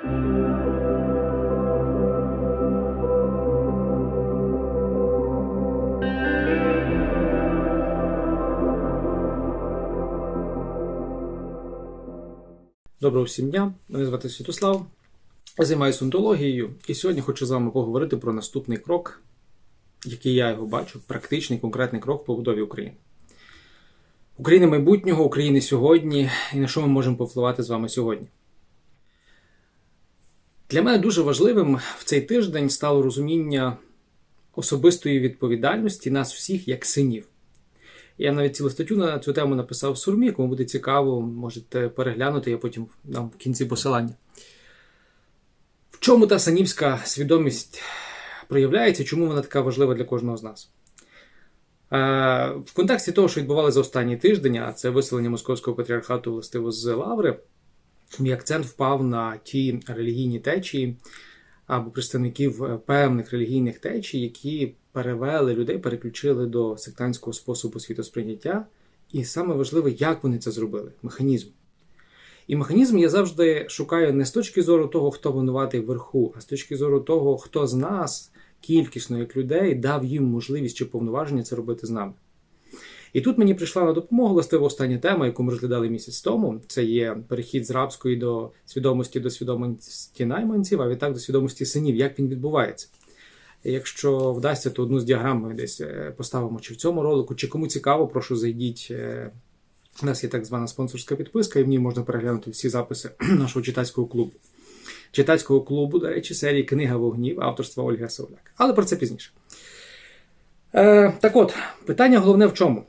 Доброго всім дня, мене звати Святослав. Я займаюся онтологією, і сьогодні хочу з вами поговорити про наступний крок, який я його бачу, практичний конкретний крок в побудові України. України майбутнього, України сьогодні, і на що ми можемо повпливати з вами сьогодні. Для мене дуже важливим в цей тиждень стало розуміння особистої відповідальності нас всіх як синів. Я навіть цілу статтю на цю тему написав в сурмі, кому буде цікаво, можете переглянути, я потім дам в кінці посилання. В чому та санівська свідомість проявляється, чому вона така важлива для кожного з нас? Е, В контексті того, що відбувалося за останній тиждень, а це виселення московського патріархату властиво з Лаври, мій акцент впав на ті релігійні течії або представників е, певних релігійних течій, які перевели людей, переключили до сектантського способу світосприйняття. І саме важливе, як вони це зробили механізм. І механізм я завжди шукаю не з точки зору того, хто винуватий вверху, а з точки зору того, хто з нас, кількісно як людей, дав їм можливість чи повноваження це робити з нами. І тут мені прийшла на допомогу властиво остання тема, яку ми розглядали місяць тому. Це є перехід з рабської до свідомості до свідомості найманців, а відтак до свідомості синів. Як він відбувається? Якщо вдасться, то одну з діаграм ми десь е, поставимо чи в цьому ролику, чи кому цікаво, прошу зайдіть. е, У нас є так звана спонсорська підписка, і в ній можна переглянути всі записи нашого читацького клубу. Читацького клубу, до речі, серії Книга вогнів авторства Ольги Сауляк. Але про це пізніше. Е, Так от, питання головне в чому?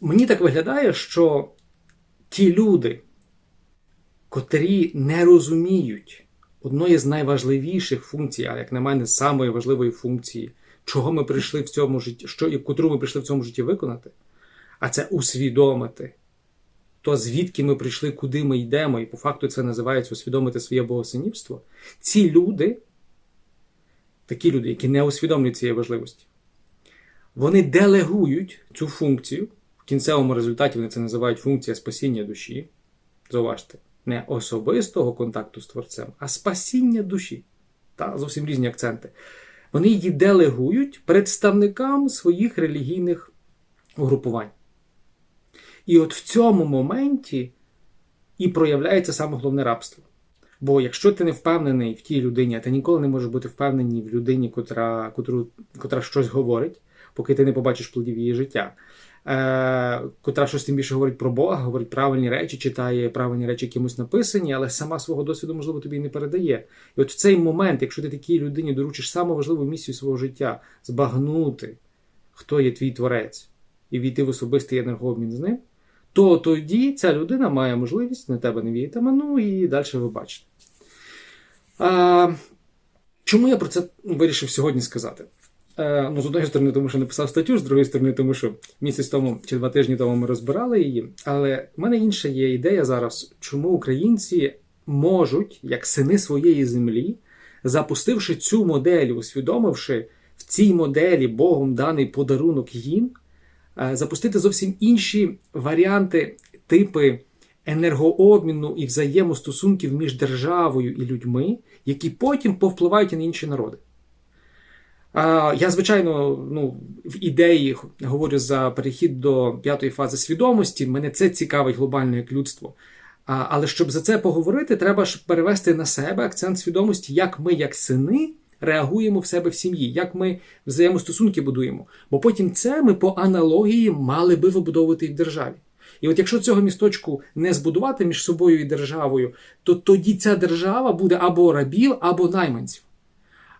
Мені так виглядає, що ті люди, котрі не розуміють одної з найважливіших функцій, а як на мене, самої важливої функції, чого ми прийшли в цьому житті, що, котру ми прийшли в цьому житті виконати, а це усвідомити. То звідки ми прийшли, куди ми йдемо, і по факту це називається усвідомити своє богосинівство. Ці люди, такі люди, які не усвідомлюють цієї важливості, вони делегують цю функцію. В кінцевому результаті вони це називають функція спасіння душі. Зауважте, не особистого контакту з творцем, а спасіння душі. Та, зовсім різні акценти. Вони її делегують представникам своїх релігійних угрупувань. І от в цьому моменті і проявляється саме головне рабство. Бо якщо ти не впевнений в тій людині, а ти ніколи не можеш бути впевнений в людині, котра, котру, котра щось говорить, поки ти не побачиш плодів її життя, котра щось тим більше говорить про Бога, говорить правильні речі, читає правильні речі якимось написані, але сама свого досвіду, можливо, тобі не передає. І от в цей момент, якщо ти такій людині доручиш саму важливу місію свого життя збагнути, хто є твій творець, і війти в особистий енергообмін з ним, то тоді ця людина має можливість на тебе не віяти ну і далі ви бачите. А, Чому я про це вирішив сьогодні сказати? Е, ну, З однієї сторони, тому що написав статтю, з другої сторони, тому що місяць тому чи два тижні тому ми розбирали її. Але в мене інша є ідея зараз, чому українці можуть, як сини своєї землі, запустивши цю модель, усвідомивши в цій моделі Богом даний подарунок їм, е, запустити зовсім інші варіанти, типи енергообміну і взаємостосунків між державою і людьми, які потім повпливають і на інші народи. Я, звичайно, ну, в ідеї говорю за перехід до п'ятої фази свідомості. Мене це цікавить глобально як людство. Але щоб за це поговорити, треба ж перевести на себе акцент свідомості, як ми, як сини, реагуємо в себе в сім'ї, як ми взаємостосунки будуємо. Бо потім це ми по аналогії мали би вибудовувати і в державі. І от якщо цього місточку не збудувати між собою і державою, то тоді ця держава буде або рабів, або найманців.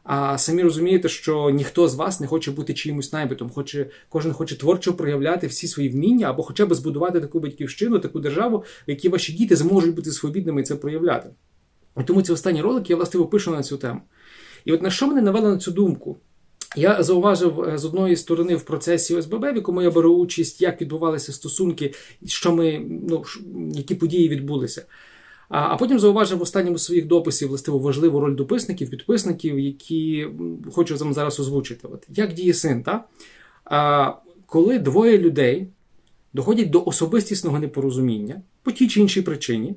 А самі розумієте, що ніхто з вас не хоче бути чиїмось найбитом, хоче, кожен хоче творчо проявляти всі свої вміння, або хоча б збудувати таку батьківщину, таку державу, в якій ваші діти зможуть бути свобідними і це проявляти. І тому ці останні ролики я власне пишу на цю тему. І от на що мене навело на цю думку? Я зауважив е, з одної сторони в процесі ОСББ, в якому я беру участь, як відбувалися стосунки, що ми, ну, які події відбулися. А потім зауважив в останньому своїх дописів властиво важливу роль дописників, підписників, які хочу вам зараз озвучити. От Як діє син? Та? А, Коли двоє людей доходять до особистісного непорозуміння по тій чи іншій причині,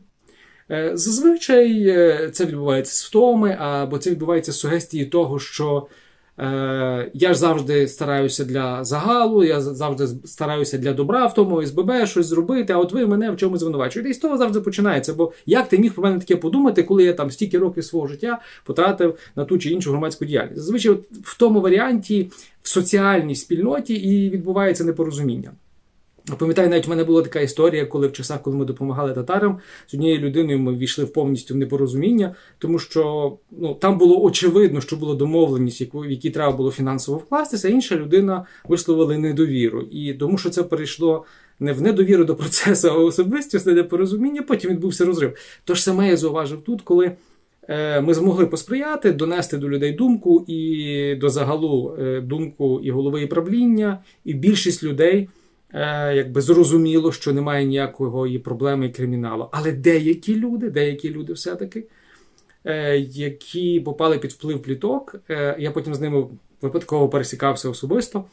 Е, Зазвичай е, це відбувається з втоми, або це відбувається з сугестії того, що я ж завжди стараюся для загалу, я завжди стараюся для добра в тому СББ щось зробити, а от ви мене в чомусь звинувачуєте. І з того завжди починається. Бо як ти міг про мене таке подумати, коли я там стільки років свого життя потратив на ту чи іншу громадську діяльність? Зазвичай от в тому варіанті в соціальній спільноті і відбувається непорозуміння. Пам'ятаю, навіть в мене була така історія, коли в часах, коли ми допомагали татарам, з однією людиною ми ввійшли в повністю в непорозуміння, тому що ну там було очевидно, що була домовленість, яку в якій треба було фінансово вкластися. а Інша людина висловила недовіру, і тому, що це перейшло не в недовіру до процесу, а особистісне непорозуміння. Потім відбувся розрив. Тож саме я зауважив тут, коли. е, Ми змогли посприяти, донести до людей думку і до загалу е, думку і голови і правління, і більшість людей якби зрозуміло, що немає ніякої проблеми і криміналу. Але деякі люди, деякі люди все-таки, е, які попали під вплив пліток, е, я потім з ними випадково пересікався особисто,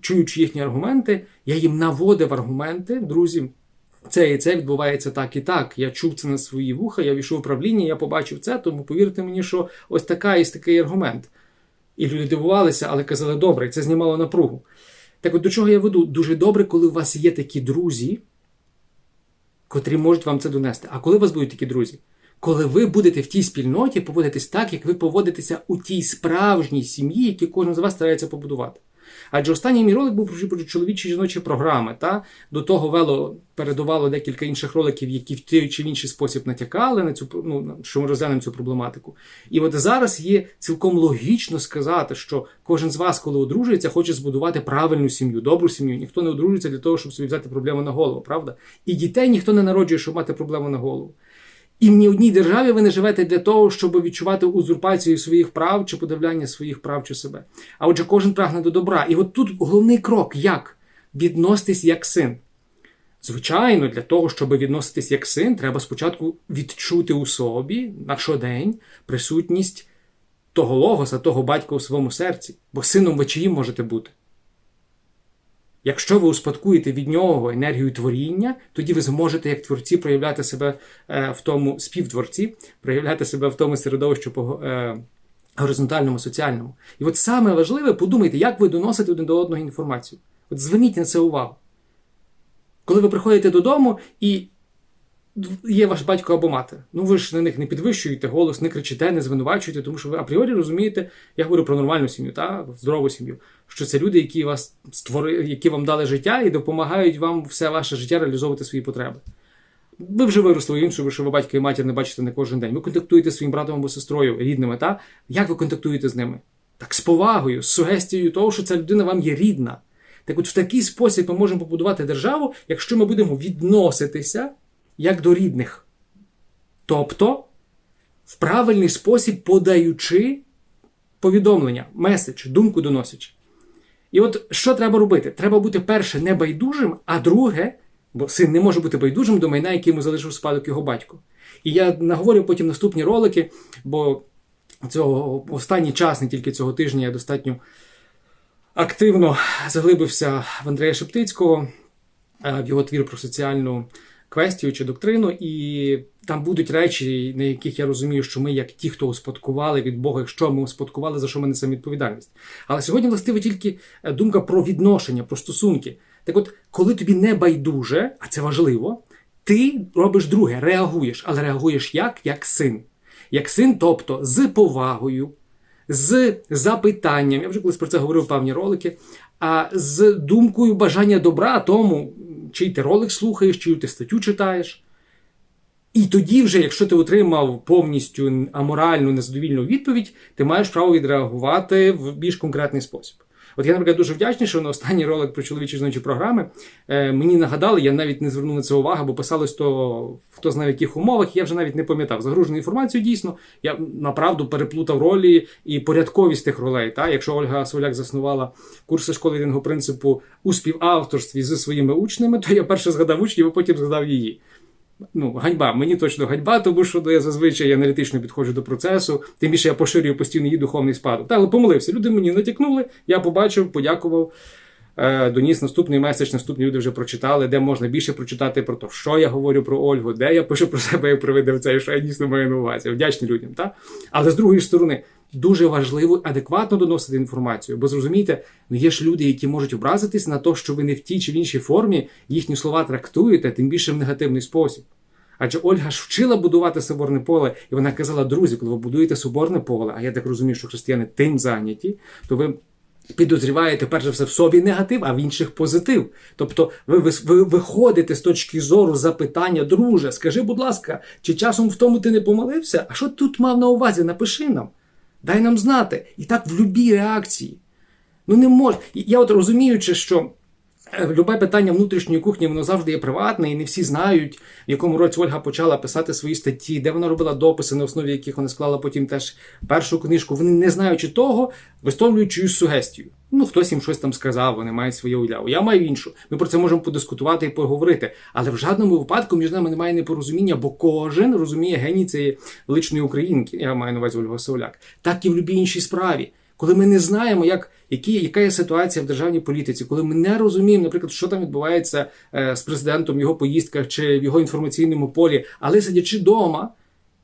чуючи їхні аргументи, я їм наводив аргументи, друзі. Це і це відбувається так і так. Я чув це на свої вуха, я війшов в управління, я побачив це, тому повірте мені, що ось така і такий аргумент. І люди дивувалися, але казали, добре, це знімало напругу. Так от до чого я веду? Дуже добре, коли у вас є такі друзі, котрі можуть вам це донести. А коли у вас будуть такі друзі? Коли ви будете в тій спільноті поводитись так, як ви поводитеся у тій справжній сім'ї, яку кожен з вас старається побудувати. Адже останній мій ролик був про чоловічі жіночі програми. Та? До того вело передувало декілька інших роликів, які в той чи в інший спосіб натякали на цю ну, що ми розглянемо цю проблематику. І от зараз є цілком логічно сказати, що кожен з вас, коли одружується, хоче збудувати правильну сім'ю, добру сім'ю. Ніхто не одружується для того, щоб собі взяти проблему на голову, правда? І дітей ніхто не народжує, щоб мати проблему на голову. І в ні одній державі ви не живете для того, щоб відчувати узурпацію своїх прав чи подавляння своїх прав чи себе. А отже, кожен прагне до добра. І от тут головний крок як відноситись як син. Звичайно, для того, щоб відноситись як син, треба спочатку відчути у собі на щодень присутність того логоса, того батька у своєму серці. Бо сином ви чиїм можете бути. Якщо ви успадкуєте від нього енергію творіння, тоді ви зможете, як творці, проявляти себе е, в тому співтворці, проявляти себе в тому середовищі е, горизонтальному, соціальному. І от саме важливе, подумайте, як ви доносите один до одного інформацію. От зверніть на це увагу. Коли ви приходите додому і є ваш батько або мати, ну ви ж на них не підвищуєте голос, не кричите, не звинувачуєте, тому що ви апріорі розумієте, я говорю про нормальну сім'ю, та здорову сім'ю, що це люди, які вас створили, які вам дали життя і допомагають вам все ваше життя реалізовувати свої потреби. Ви вже виросли іншого, що ви батька і матір не бачите не кожен день. Ви контактуєте зі своїм братом або сестрою рідними, та як ви контактуєте з ними? Так з повагою, з сугестією того, що ця людина вам є рідна. Так от в такий спосіб ми можемо побудувати державу, якщо ми будемо відноситися як до рідних. Тобто, в правильний спосіб подаючи повідомлення, меседж, думку доносячи. І от що треба робити? Треба бути перше небайдужим, а друге, бо син не може бути байдужим до майна, який йому залишив спадок його батько. І я наговорю потім наступні ролики, бо цього останній час, не тільки цього тижня, я достатньо активно заглибився в Андрея Шептицького, в його твір про соціальну квестію чи доктрину, і там будуть речі, на яких я розумію, що ми, як ті, хто успадкували від Бога, якщо ми успадкували, за що ми несемо відповідальність. Але сьогодні властиво тільки е, думка про відношення, про стосунки. Так от, коли тобі не байдуже, а це важливо, ти робиш друге, реагуєш, але реагуєш як? Як син. Як син, тобто з повагою, з запитанням, я вже колись про це говорив певні ролики, а з думкою бажання добра тому, чий ти ролик слухаєш, чию ти статтю читаєш. І тоді, вже, якщо ти отримав повністю аморальну, незадовільну відповідь, ти маєш право відреагувати в більш конкретний спосіб. От я, наприклад, дуже вдячний, що на останній ролик про чоловічі жіночі програми е, мені нагадали, я навіть не звернув на це увагу, бо писалось то хто знає в яких умовах, я вже навіть не пам'ятав. Загружену інформацію дійсно, я направду переплутав ролі і порядковість тих ролей. Та? Якщо Ольга Соляк заснувала курси школи єдиного принципу у співавторстві зі своїми учнями, то я перше згадав учнів, а потім згадав її ну, ганьба, мені точно ганьба, тому що я зазвичай аналітично підходжу до процесу, тим більше я поширюю постійно її духовний спадок. Та, але помилився. Люди мені натякнули, я побачив, подякував. е, доніс наступний меседж, наступні люди вже прочитали, де можна більше прочитати про те, що я говорю про Ольгу, де я пишу про себе як про видавця, і що я дійсно маю на увазі. Вдячні людям. Та? Але з другої сторони, дуже важливо адекватно доносити інформацію. Бо зрозумійте, ну є ж люди, які можуть образитись на те, що ви не в тій чи в іншій формі їхні слова трактуєте, тим більше в негативний спосіб. Адже Ольга ж вчила будувати соборне поле, і вона казала: друзі, коли ви будуєте соборне поле, а я так розумію, що християни тим зайняті, то ви підозріваєте перш за все в собі негатив, а в інших позитив. Тобто ви, ви, ви виходите з точки зору запитання, друже, скажи, будь ласка, чи часом в тому ти не помилився? А що тут мав на увазі? Напиши нам. Дай нам знати. І так в любій реакції. Ну не може. Я от розуміючи, що любе питання внутрішньої кухні, воно завжди є приватне, і не всі знають, в якому році Ольга почала писати свої статті, де вона робила дописи, на основі яких вона склала потім теж першу книжку. Вони не знаючи того, висловлюють чиюсь сугестію. Ну, хтось їм щось там сказав, вони мають своє уяву. Я маю іншу. Ми про це можемо подискутувати і поговорити. Але в жодному випадку між нами немає непорозуміння, бо кожен розуміє геній цієї величної українки. Я маю на увазі Ольга Сауляк, так і в будь-якій іншій справі. Коли ми не знаємо, як, які, яка є ситуація в державній політиці, коли ми не розуміємо, наприклад, що там відбувається е, з президентом в його поїздках чи в його інформаційному полі, але сидячи вдома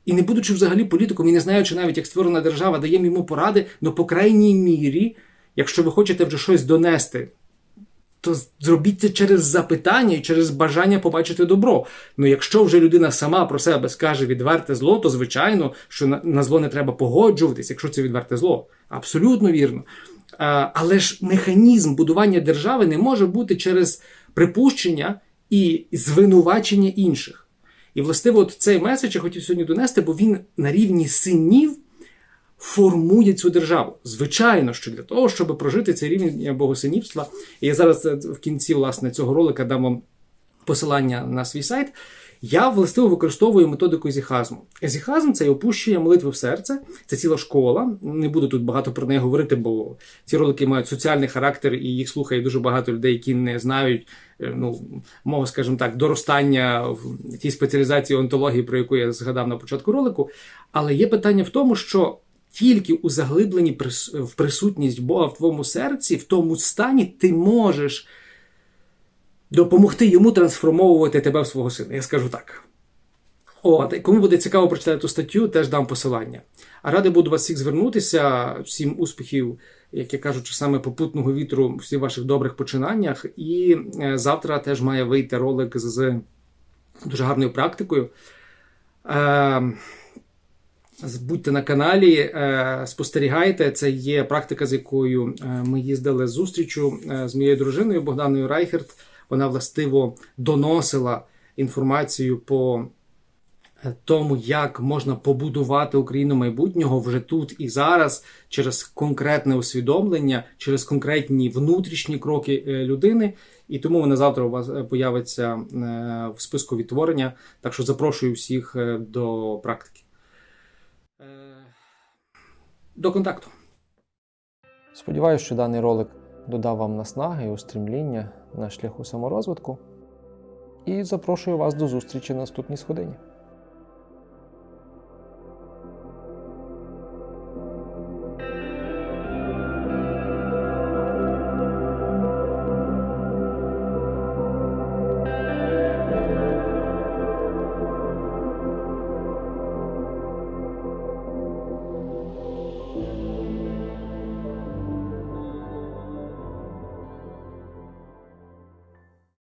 і не будучи взагалі політиком, і не знаючи навіть, як створена держава, даємо йому поради, ну по крайній мірі, якщо ви хочете вже щось донести. То зробіть це через запитання і через бажання побачити добро. Ну якщо вже людина сама про себе скаже відверте зло, то звичайно, що на, на зло не треба погоджуватись, якщо це відверте зло. Абсолютно вірно. А, але ж механізм будування держави не може бути через припущення і звинувачення інших. І властиво, от цей меседж я хотів сьогодні донести, бо він на рівні синів формує цю державу. Звичайно, що для того, щоб прожити цей рівень богосинівства, і я зараз е, в кінці власне цього ролика дам вам посилання на свій сайт. Я властиво використовую методику езіхазму. Езіхазм це опущення молитви в серце, це ціла школа. Не буду тут багато про неї говорити, бо ці ролики мають соціальний характер, і їх слухає дуже багато людей, які не знають е, ну, мого, скажімо так, доростання в тій спеціалізації онтології, про яку я згадав на початку ролику. Але є питання в тому, що тільки у заглибленні в присутність Бога в твоєму серці, в тому стані, ти можеш допомогти йому трансформовувати тебе в свого сина. Я скажу так. От, кому буде цікаво прочитати ту статтю, теж дам посилання. А радий буду вас всіх звернутися, всім успіхів, як я кажу, саме попутного вітру в всіх ваших добрих починаннях. І е, завтра теж має вийти ролик з дуже гарною практикою. Е, Будьте на каналі, е, спостерігайте. Це є практика, з якою е, ми їздили з е, з моєю дружиною Богданою Райхерт. Вона властиво доносила інформацію по тому, як можна побудувати Україну майбутнього вже тут і зараз через конкретне усвідомлення, через конкретні внутрішні кроки людини. І тому вона завтра у вас появиться в списку відтворення. Так що запрошую всіх до практики. Е, До контакту. Сподіваюсь, що даний ролик додав вам наснаги і устрімління на шляху саморозвитку. І запрошую вас до зустрічі на наступній сходині.